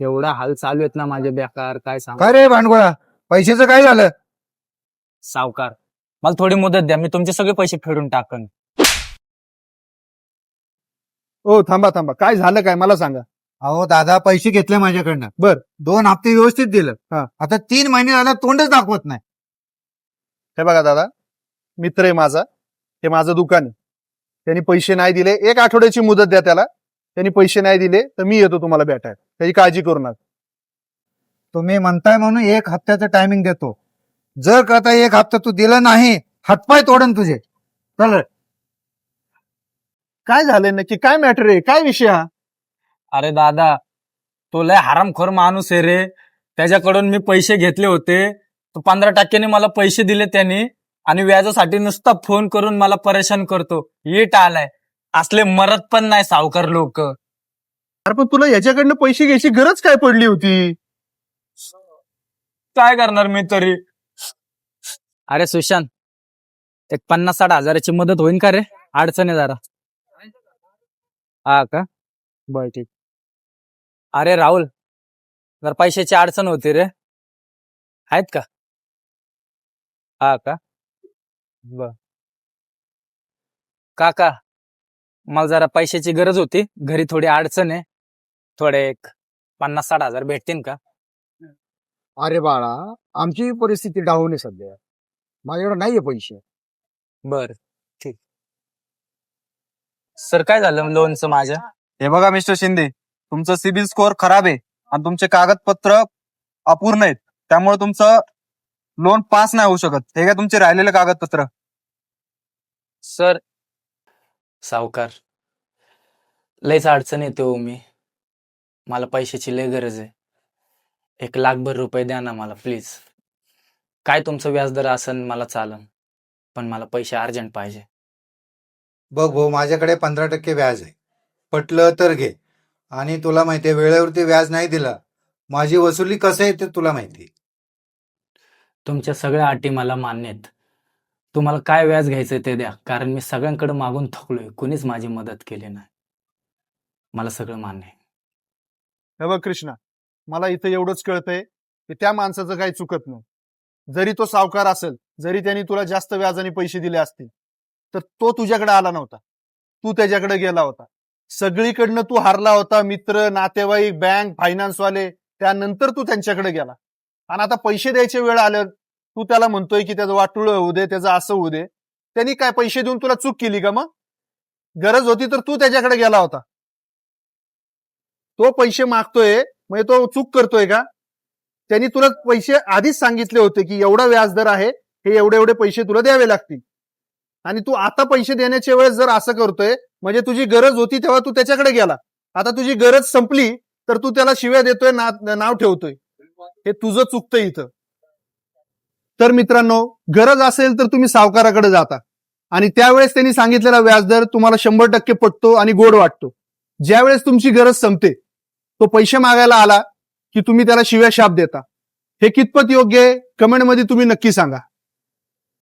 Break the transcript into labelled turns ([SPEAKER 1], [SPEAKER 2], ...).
[SPEAKER 1] एवढा हाल चालू आहेत ना माझे बेकार काय सांग?
[SPEAKER 2] काय रे भांडगोळा? पैशाचं काय झालं?
[SPEAKER 1] सावकार मला थोडी मुदत द्या मी तुमचे सगळे पैसे फेडून टाकन.
[SPEAKER 3] ओ थांबा थांबा. काय झालं काय? मला सांगा.
[SPEAKER 2] अहो दादा पैसे घेतले माझ्याकडनं.
[SPEAKER 3] बर.
[SPEAKER 2] दोन हप्ते व्यवस्थित दिलं.
[SPEAKER 3] हा.
[SPEAKER 2] आता तीन महिने झाला तोंडच दाखवत नाही.
[SPEAKER 3] हे बघा दादा. मित्र आहे माझा. हे माझं दुकान आहे. त्यांनी पैसे नाही दिले. एक आठवड्याची मुदत द्या त्याला. त्यांनी पैसे नाही दिले तर मी येतो तुम्हाला भेटायला. त्याची काळजी करू नका.
[SPEAKER 2] तुम्ही म्हणताय म्हणून एक हप्त्याचं टायमिंग देतो. जर का आता एक हप्ता तू दिला नाही हातपाय तोडन तुझे. चल रे.
[SPEAKER 3] काय झालंय नक्की? काय मॅटर आहे? काय विषय हा?
[SPEAKER 1] अरे दादा तो लय हरामखोर माणूस आहे रे. त्याच्याकडून मी पैसे घेतले होते. तो पंधरा टक्क्याने मला पैसे दिले त्यांनी आणि व्याजासाठी नुसता फोन करून मला परेशान करतो. येट आलाय. असले मरत पण नाही सावकार लोक.
[SPEAKER 3] अरे पण तुला याच्याकडनं पैसे घ्यायची गरज काय पडली होती?
[SPEAKER 1] काय करणार मी तरी? अरे सुशांत एक पन्नास साठ हजाराची मदत होईल का रे? अडचण आहे जरा. हा का? बर ठीक. अरे राहुल जर पैशाची अडचण होती रे. आहेत का? हा का? बर. काका मला जरा पैशाची गरज होती. घरी थोडी अडचण आहे. थोडे एक पन्नास साठ हजार भेटतील का?
[SPEAKER 2] अरे बाळा आमची परिस्थिती डाऊन आहे सध्या. माझ्याकडे नाहीये पैसे.
[SPEAKER 1] बर ठीक. सर काय झालं लोनचं माझ्या?
[SPEAKER 4] हे बघा मिस्टर शिंदे तुमचं सिबिल स्कोअर खराब आहे आणि तुमचे कागदपत्र अपूर्ण आहेत. त्यामुळे तुमचं लोन पास नाही होऊ शकत. हे काय तुमचे राहिलेले कागदपत्र.
[SPEAKER 1] सर सावकार. लयच अडचण येते हो मी. मला पैशाची लय गरज आहे. एक लाखभर रुपये द्या ना मला प्लीज काय तुमचं व्याजदर असन मला चालन पण मला पैसे अर्जंट पाहिजे.
[SPEAKER 2] बघ भाऊ माझ्याकडे पंधरा टक्के व्याज आहे. पटलं तर घे. आणि तुला माहितीये वेळेवरती व्याज नाही दिला माझी वसुली कसं आहे ते तुला माहिती
[SPEAKER 1] तुमच्या सगळ्या अटी मला मान्य आहेत. तुम्हाला काय व्याज घ्यायचं ते द्या. कारण मी सगळ्यांकडे मागून थकलोय. कुणीच माझी मदत केली नाही. मला सगळं मान्य आहे.
[SPEAKER 3] हे बघ कृष्णा मला इथं एवढंच कळतंय की त्या माणसाचं काही चुकत नाही. जरी तो सावकार असेल जरी त्यांनी तुला जास्त व्याजाने पैसे दिले असतील तर तो तुझ्याकडे आला नव्हता. तू त्याच्याकडे गेला होता. सगळीकडनं तू हारला होता मित्र नातेवाईक बँक फायनान्सवाले त्यानंतर तू त्यांच्याकडे गेला. आणि आता पैसे द्यायचे वेळ आलं तू त्याला म्हणतोय की त्याचं वाटुळ होऊ दे त्याचं असं होऊ दे. त्यांनी काय पैसे देऊन तुला चूक केली का मग? गरज होती तर तू त्याच्याकडे गेला होता. तो पैसे मागतोय म्हणजे तो चूक करतोय का? त्यांनी तुला पैसे आधीच सांगितले होते की एवढा व्याजदर आहे हे एवढे एवढे पैसे तुला द्यावे लागतील. आणि तू आता पैसे देण्याच्या वेळेस जर असं करतोय म्हणजे तुझी गरज होती तेव्हा तू त्याच्याकडे गेला. आता तुझी गरज संपली तर तू त्याला शिव्या देतोय ना- नाव ठेवतोय. हे तुझं चुकतं इथं. तर मित्रांनो गरज असेल तर तुम्ही सावकाराकडे जाता. आणि त्यावेळेस त्यांनी सांगितलेला व्याजदर तुम्हाला शंभर टक्के पटतो आणि गोड वाटतो. ज्यावेळेस तुमची गरज संपते तो पैसे मागायला आला की तुम्ही त्याला शिव्या शाप देता. हे कितपत योग्य आहे कमेंटमध्ये तुम्ही नक्की सांगा.